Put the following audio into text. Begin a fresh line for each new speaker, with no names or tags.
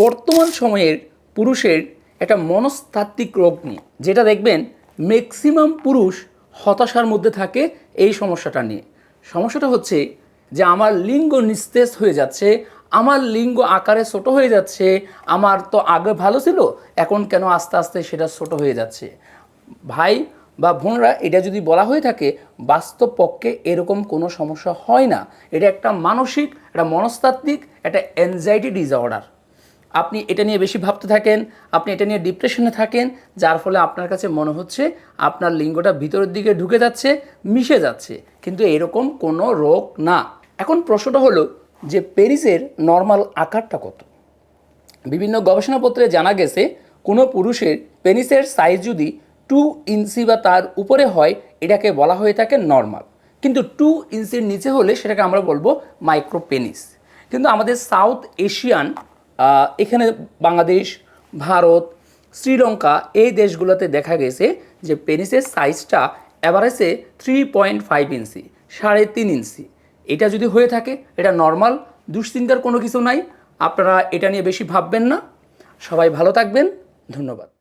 বর্তমান সময়ের পুরুষের একটা মনস্তাত্ত্বিক রোগ নিয়ে, যেটা দেখবেন ম্যাক্সিমাম পুরুষ হতাশার মধ্যে থাকে এই সমস্যাটা নিয়ে। সমস্যাটা হচ্ছে যে আমার লিঙ্গ নিস্তেজ হয়ে যাচ্ছে, আমার লিঙ্গ আকারে ছোট হয়ে যাচ্ছে, আমার তো আগে ভালো ছিল, এখন কেন আস্তে আস্তে সেটা ছোট হয়ে যাচ্ছে? ভাই বা বোনরা, এটা যদি বলা হয়ে থাকে, বাস্তব পক্ষে এরকম কোনো সমস্যা হয় না। এটা একটা মানসিক, একটা মনস্তাত্ত্বিক, একটা অ্যাংজাইটি ডিসঅর্ডার আপনি এটা নিয়ে বেশি ভাবতে থাকেন, আপনি এটা নিয়ে ডিপ্রেশনে থাকেন, যার ফলে আপনার কাছে মনে হচ্ছে আপনার লিঙ্গটা ভিতরের দিকে ঢুকে যাচ্ছে, মিশে যাচ্ছে। কিন্তু এরকম কোনো রোগ না। এখন প্রশ্নটা হলো যে পেরিসের নর্মাল আকারটা কত? বিভিন্ন গবেষণাপত্রে জানা গেছে, কোনো পুরুষের পেনিসের সাইজ যদি টু ইঞ্চি বা তার উপরে হয়, এটাকে বলা হয়ে থাকে নর্মাল কিন্তু টু ইঞ্চির নিচে হলে সেটাকে আমরা বলব মাইক্রো পেনিস কিন্তু আমাদের সাউথ এশিয়ান এখানে বাংলাদেশ, ভারত, শ্রীলঙ্কা এই দেশগুলোতে দেখা গেছে যে পেনিসের সাইজটা অ্যাভারেজে থ্রি পয়েন্ট ফাইভ ইঞ্চি, সাড়ে তিন ইঞ্চি। এটা যদি হয়ে থাকে, এটা নর্মাল দুশ্চিন্তার কোনো কিছু নাই। আপনারা এটা নিয়ে বেশি ভাববেন না। সবাই ভালো থাকবেন। ধন্যবাদ।